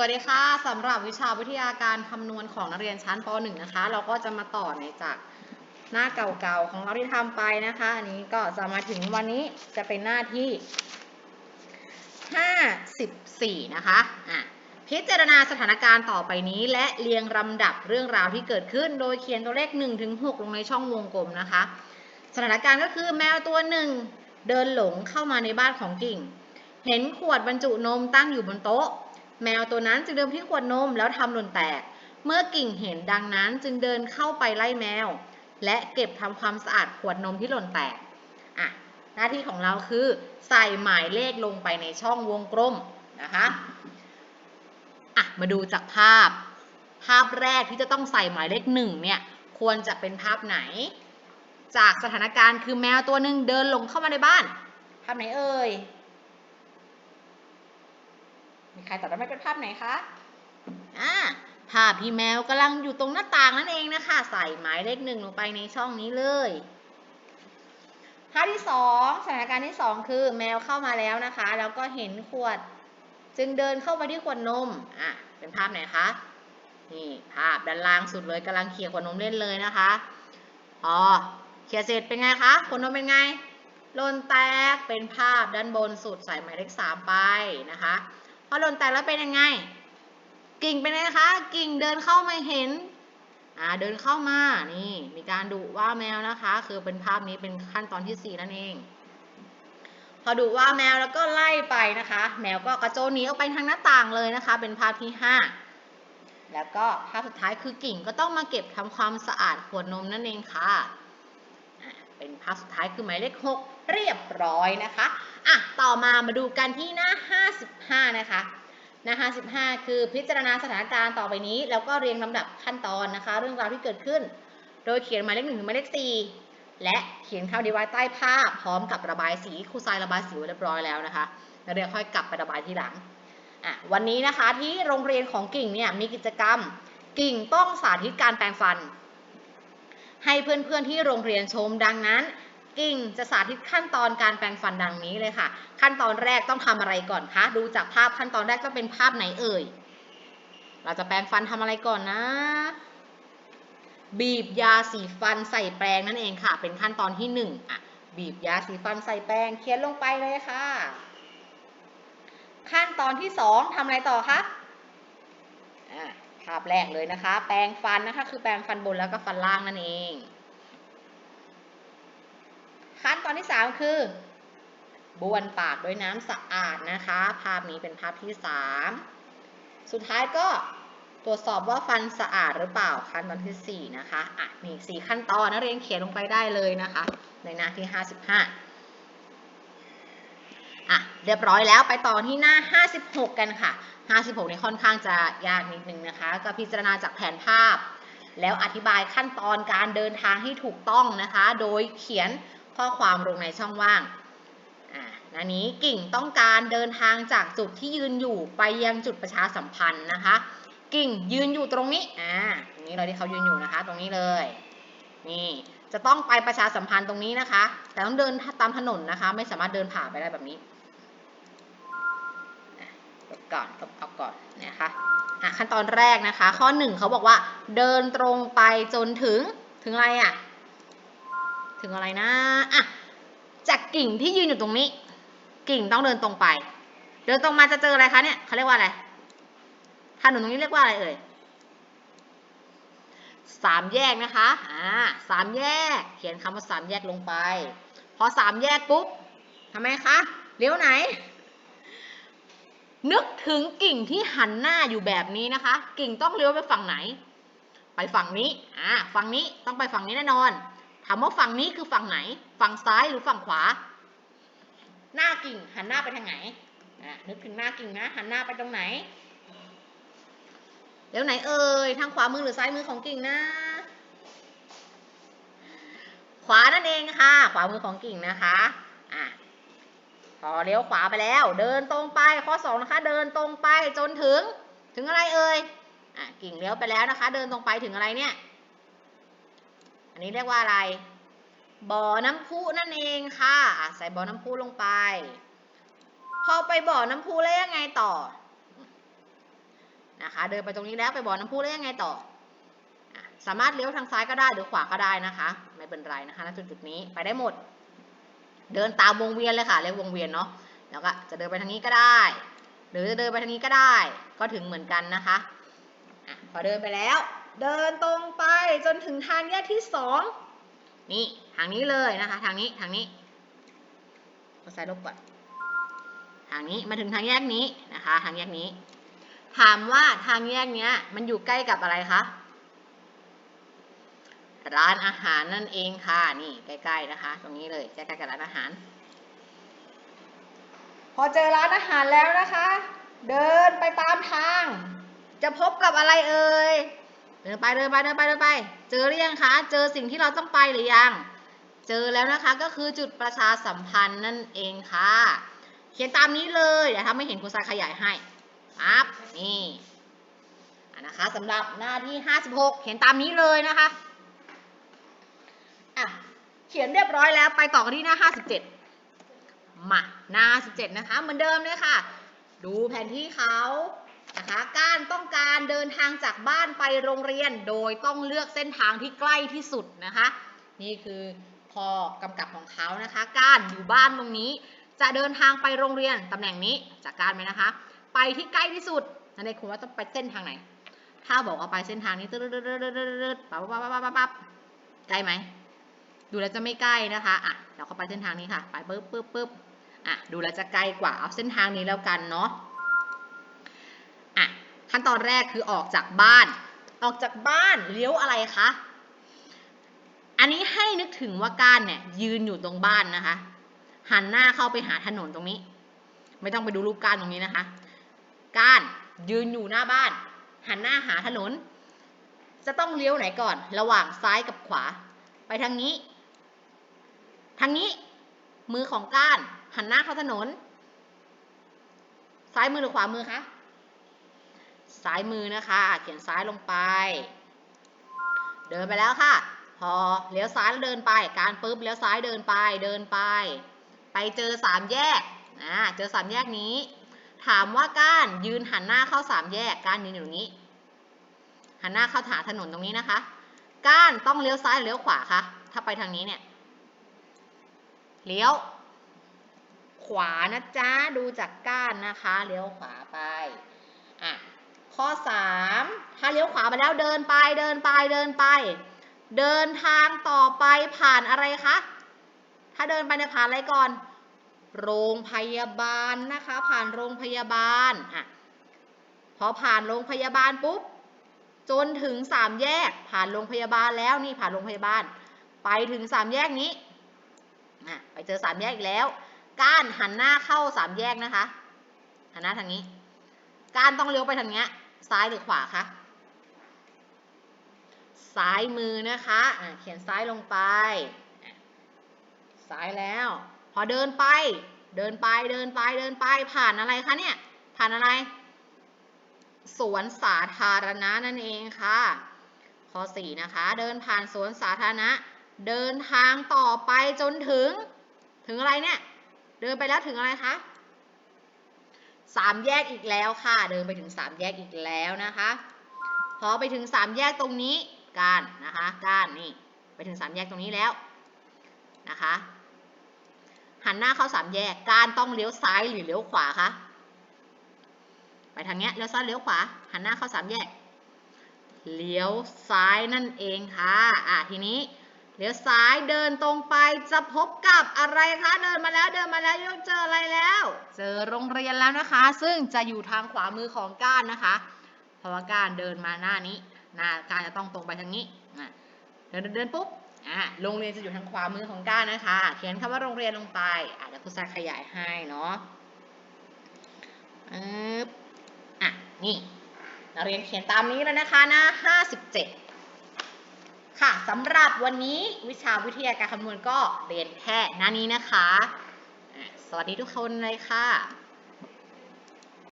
วัสดีค่ะสำหรับวิชาวิทยาการคำนวณของนักเรียนชั้นป .1 นะคะ เราก็จะมาต่อในจากหน้าเก่าๆของเราที่ทำไปนะคะ อันนี้ก็จะมาถึงวันนี้จะเป็นหน้าที่ 54 นะคะอะพิจารณาสถานการณ์ต่อไปนี้ และเรียงลำดับเรื่องราวที่เกิดขึ้น โดยเขียนตัวเลข1ถึง6ลงในช่องวงกลมนะคะ สถานการณ์ก็คือแมวตัวหนึ่งเดินหลงเข้ามาในบ้านของกิ่ง เห็นขวดบรรจุนมตั้งอยู่บนโต๊ะ แมวตัวนั้นจึงเดินไปที่ขวดนมแล้วทำหล่นแตก เมื่อกิ่งเห็นดังนั้นจึงเดินเข้าไปไล่แมว และเก็บทำความสะอาดขวดนมที่หล่นแตกอะหน้าที่ของเราคือ ใส่หมายเลขลงไปในช่องวงกลมนะคะอะมาดูจากภาพ ภาพแรกที่จะต้องใส่หมายเลขหนึ่งเนี่ยควรจะเป็นภาพไหน จากสถานการณ์คือแมวตัวหนึ่งเดินลงเข้ามาในบ้าน ภาพไหนเอ่ย มีใครตอบได้ไหมเป็นภาพไหนคะอ่าภาพพี่แมวกำลังอยู่ตรงหน้าต่างนั่นเองนะคะ ใส่หมายเลขหนึ่งลงไปในช่องนี้เลยภาพที่สองสถานการณ์ที่สองคือแมวเข้ามาแล้วนะคะ แล้วก็เห็นขวด จึงเดินเข้าไปที่ขวดนมอะเป็นภาพไหนคะนี่ภาพด้านล่างสุดเลยกำลังเขี่ยขวดนมเล่นเลยนะคะอ๋อเขี่ยเสร็จเป็นไงคะขวดนมเป็นไงล่นแตกเป็นภาพด้านบนสุดใส่หมายเลขสามไปนะคะ พอหล่นแตกแล้วเป็นยังไง กิ่งเป็นไงคะ กิ่งเดินเข้ามาเห็นอ่าเดินเข้ามานี่มีการดุว่าแมวนะคะ คือเป็นภาพนี้เป็นขั้นตอนที่สี่นั่นเอง พอดุว่าแมวแล้วก็ไล่ไปนะคะ แมวก็กระโจนหนีออกไปทางหน้าต่างเลยนะคะ เป็นภาพที่ห้าแล้วก็ภาพสุดท้ายคือกิ่งก็ต้องมาเก็บทำความสะอาดขวดนมนั่นเองคะ่ะ เป็นภาพสุดท้ายคือหมายเลขหกเรียบร้อยนะคะอะต่อมามาดูกันที่หน้า 55 นะคะหน้า 55 คือพิจารณาสถานการณ์ต่อไปนี้ แล้วก็เรียงลำดับขั้นตอนนะคะ เรื่องราวที่เกิดขึ้น โดยเขียนหมายเลขหนึ่งถึงหมายเลขสี่และเขียนคำดีไว้ใต้ภาพ พร้อมกับระบายสีครูทรายระบายสีไว้เรียบร้อยแล้วนะคะแล้วเดี๋ยค่อยกลับไประบายทีหลังอะวันนี้นะคะที่โรงเรียนของกิ่งเนี่ยมีกิจกรรมกิ่งต้องสาธิตการแปรงฟัน ให้เพื่อนๆที่โรงเรียนชมดังนั้น กิ่งจะสาธิตขั้นตอนการแปรงฟันดังนี้เลยค่ะ ขั้นตอนแรกต้องทำอะไรก่อนคะดูจากภาพขั้นตอนแรกต้องเป็นภาพไหนเอ่ย เราจะแปรงฟันทำอะไรก่อนนะ บีบยาสีฟันใส่แปรงนั่นเองค่ะ เป็นขั้นตอนที่หนึ่งอะบีบยาสีฟันใส่แปรงเขียนลงไปเลยค่ะ ขั้นตอนที่สองทำอะไรต่อคะาพแรกเลยนะคะ แปรงฟันนะคะคือแปรงฟันบนแล้วก็ฟันล่างนั่นเอง ขั้นตอนที่ 3 คือบ้วนปากด้วยน้ำสะอาดนะคะ ภาพนี้เป็นภาพที่ 3 สุดท้ายก็ตรวจสอบว่าฟันสะอาดหรือเปล่าขั้นตอนที่ 4 นะคะ อะมี 4 ขั้นตอนนักเรียนเขียนลงไปได้เลยนะคะ ในหน้าที่ 55 อะเรียบร้อยแล้วไปต่อที่หน้า 56 กันค่ะ 56นี่ค่อนข้างจะยากนิดนึงนะคะ ก็พิจารณาจากแผนภาพ แล้วอธิบายขั้นตอนการเดินทางให้ถูกต้องนะคะ โดยเขียนข้อความลงในช่องว่างอ่าอันนี้กิ่งต้องการเดินทางจากจุดที่ยืนอยู่ไปยังจุดประชาสัมพันธ์นะคะ กิ่งยืนอยู่ตรงนี้อ่าตรงนี้เลยที่เขายืนอยู่นะคะ ตรงนี้เลย นี่จะต้องไปประชาสัมพันธ์ตรงนี้นะคะ แต่ต้องเดินตามถนนนะคะ ไม่สามารถเดินผ่านไปได้แบบนี้ อะลบก่อนลบเอาก่อนนะคะอะขั้นตอนแรกนะคะ ข้อหนึ่งเขาบอกว่า เดินตรงไปจนถึงถึงอะไรอะถึงอะไรนะอะจากกิ่งที่ยืนอยู่ตรงนี้ กิ่งต้องเดินตรงไป เดินตรงมาจะเจออะไรคะเนี่ยเขาเรียกว่าอะไรถนนตรงนี้เรียกว่าอะไรเอ่ยสามแยกนะคะ อ่าสามแยก เขียนคำว่าสามแยกลงไป พอสามแยกปุ๊บทำไมคะ เลี้ยวไหน นึกถึงกิ่งที่หันหน้าอยู่แบบนี้นะคะ กิ่งต้องเลี้ยวไปฝั่งไหน ไปฝั่งนี้ อ่า ฝั่งนี้ต้องไปฝั่งนี้แน่นอน ถามว่าฝั่งนี้คือฝั่งไหน ฝั่งซ้ายหรือฝั่งขวา หน้ากิ่งหันหน้าไปทางไหน อ่า นึกถึงหน้ากิ่งนะ หันหน้าไปตรงไหน เดี๋ยวไหนเอ่ย ทางขวามือหรือซ้ายมือของกิ่งนะ ขวานั่นเองค่ะ ขวามือของกิ่งนะคะอะ พอเลี้ยวขวาไปแล้ว เดินตรงไปข้อสองนะคะ เดินตรงไปจนถึง ถึงอะไรเอ่ยอะกิ่งเลี้ยวไปแล้วนะคะ เดินตรงไปถึงอะไรเนี่ย อันนี้เรียกว่าอะไร บ่อน้ำพุนั่นเองค่ะอะใส่บ่อน้ำพุลงไป พอไปบ่อน้ำพุแล้วยังไงต่อนะคะ เดินไปตรงนี้แล้วไปบ่อน้ำพุแล้วยังไงต่อสามารถเลี้ยวทางซ้ายก็ได้หรือขวาก็ได้นะคะ ไม่เป็นไรนะคะณจุดจุดนี้ไปได้หมด เดินตามวงเวียนเลยค่ะเรียกวงเวียนเนาะแล้วก็จะเดินไปทางนี้ก็ได้ หรือจะเดินไปทางนี้ก็ได้ ก็ถึงเหมือนกันนะคะอะพอเดินไปแล้ว เดินตรงไปจนถึงทางแยกที่สองนี่ทางนี้เลยนะคะ ทางนี้ทางนี้เอาซ้ายลบก่อนทางนี้มาถึงทางแยกนี้นะคะ ทางแยกนี้ ถามว่าทางแยกเนี้ยมันอยู่ใกล้กับอะไรคะ ร้านอาหารนั่นเองค่ะนี่ใกล้ๆนะคะ ตรงนี้เลยใกล้ๆกับร้านอาหาร พอเจอร้านอาหารแล้วนะคะ เดินไปตามทาง จะพบกับอะไรเอ่ยเดินไปเดินไปเดินไปเดินไป เจอหรือยังคะ เจอสิ่งที่เราต้องไปหรือยัง เจอแล้วนะคะก็คือจุดประชาสัมพันธ์นั่นเองค่ะ เขียนตามนี้เลยเดี๋ยวถ้าไม่เห็นคุณทรายขยายให้ปั๊บนี่นะคะสำหรับหน้าที่ 56 เขียนตามนี้เลยนะคะ เขียนเรียบร้อยแล้วไปต่อกันที่หน้า 57 มาหน้า17นะคะ เหมือนเดิมเลยค่ะ ดูแผนที่เขานะคะ การต้องการเดินทางจากบ้านไปโรงเรียน โดยต้องเลือกเส้นทางที่ใกล้ที่สุดนะคะ นี่คือข้อกำกับของเขานะคะ การอยู่บ้านตรงนี้ จะเดินทางไปโรงเรียนตำแหน่งนี้จากการไหมนะคะ ไปที่ใกล้ที่สุดนั่นเองคุณว่าต้องไปเส้นทางไหน ถ้าบอกว่าไปเส้นทางนี้ตึ๊ดๆๆๆๆปั๊บปั๊บปั๊บปั๊บปั๊บใกล้ไหม ดูแล้วจะไม่ใกล้นะคะอะเราเข้าไปเส้นทางนี้ค่ะ ไปปึ๊บปึ๊บปึ๊บอะดูแล้วจะใกล้กว่าเอาเส้นทางนี้แล้วกันเนาะอะขั้นตอนแรกคือออกจากบ้าน ออกจากบ้านเลี้ยวอะไรคะอันนี้ให้นึกถึงว่าก้านเนี่ยยืนอยู่ตรงบ้านนะคะ หันหน้าเข้าไปหาถนนตรงนี้ ไม่ต้องไปดูรูปก้านตรงนี้นะคะ ก้านยืนอยู่หน้าบ้าน หันหน้าหาถนน จะต้องเลี้ยวไหนก่อน ระหว่างซ้ายกับขวา ไปทางนี้ ทางนี้มือของก้านหันหน้าเข้าถนน ซ้ายมือหรือขวามือคะ ซ้ายมือนะคะ เขียนซ้ายลงไป เดินไปแล้วค่ะ พอเลี้ยวซ้ายแล้วเดินไป การปุ๊บเลี้ยวซ้ายเดินไป เดินไป ไปเจอสามแยกอ่าเจอสามแยกนี้ ถามว่าก้านยืนหันหน้าเข้าสามแยก ก้านยืนอยู่ตรงนี้ หันหน้าเข้าหาถนนตรงนี้นะคะ ก้านต้องเลี้ยวซ้ายหรือเลี้ยวขวาคะ ถ้าไปทางนี้เนี่ย เลี้ยว ขวานะจ๊ะ ดูจากก้านนะคะ เลี้ยวขวาไป อะ ข้อสามถ้าเลี้ยวขวามาแล้วเดินไป เดินไป เดินไป เดินทางต่อไปผ่านอะไรคะ ถ้าเดินไปเนี่ยผ่านอะไรก่อน โรงพยาบาลนะคะ ผ่านโรงพยาบาล อะ พอผ่านโรงพยาบาลปุ๊บ จนถึงสามแยก ผ่านโรงพยาบาลแล้วนี่ผ่านโรงพยาบาล ไปถึงสามแยกนี้ อะไปเจอสามแยกอีกแล้ว ก้านหันหน้าเข้าสามแยกนะคะ หันหน้าทางนี้ ก้านต้องเลี้ยวไปทางเนี้ย ซ้ายหรือขวาคะซ้ายมือนะคะอะเขียนซ้ายลงไป ซ้ายแล้ว พอเดินไป เดินไปเดินไปเดินไปผ่านอะไรคะเนี่ย ผ่านอะไร สวนสาธารณะนั่นเองค่ะข้อสี่นะคะ เดินผ่านสวนสาธารณะ เดินทางต่อไปจนถึง ถึงอะไรเนี่ย เดินไปแล้วถึงอะไรคะสามแยกอีกแล้วค่ะ เดินไปถึงสามแยกอีกแล้วนะคะ พอไปถึงสามแยกตรงนี้ก้านนะคะก้านนี่ไปถึงสามแยกตรงนี้แล้วนะคะ หันหน้าเข้าสามแยกกานต้องเลี้ยวซ้ายหรือเลี้ยวขวาคะไปทางเนี้ยเลี้ยวซ้ายเลี้ยวขวา หันหน้าเข้าสามแยก เลี้ยวซ้ายนั่นเองค่ะอะทีนี้ เลี้ยวซ้ายเดินตรงไปจะพบกับอะไรคะเดินมาแล้วเดินมาแล้วยกเจออะไรแล้ว เจอโรงเรียนแล้วนะคะ ซึ่งจะอยู่ทางขวามือของก้านนะคะ เพราะว่าก้านเดินมาหน้านี้หน้าก้านจะต้องตรงไปทางนี้เดินเดินปุ๊บอะโรงเรียนจะอยู่ทางขวามือของก้านนะคะ เขียนคำว่าโรงเรียนลงไปอะเดี๋ยวครูซายขยายให้เนาะอึ๊บอะนี่นักเรียนเขียนตามนี้แล้วนะคะหน้า57 ค่ะสำหรับวันนี้วิชาวิทยาการคำนวณก็เรียนแค่หน้านี้นะคะอะสวัสดีทุกคนเลยค่ะ